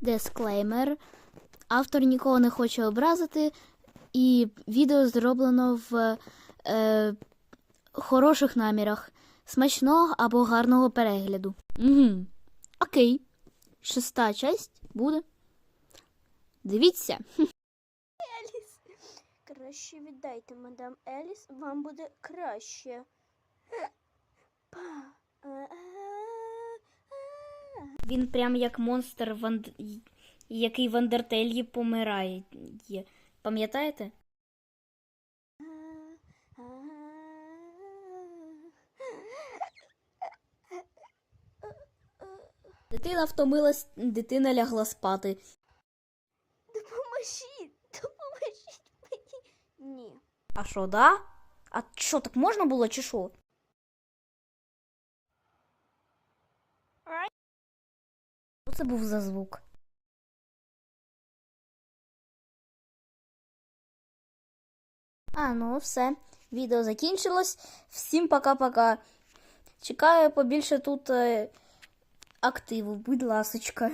Дисклеймер. Автор нікого не хоче образити, і відео зроблено в е, хороших намірах. Смачного або гарного перегляду. Угу. Окей. Шеста часть буде. Дивіться. Еліс. Краще віддайте, мадам Еліс, вам буде краще. Па. Він прям як монстр, ванд... який в Андертелі помирає. Пам'ятаєте? Дитина втомилась, дитина лягла спати. Допоможіть, допоможіть мені. Ні. А що, да? А що, так можна було чи що? Що це був за звук? А, ну все. Відео закінчилось. Всім пока-пока. Чекаю побільше тут е, активу, будь ласочка.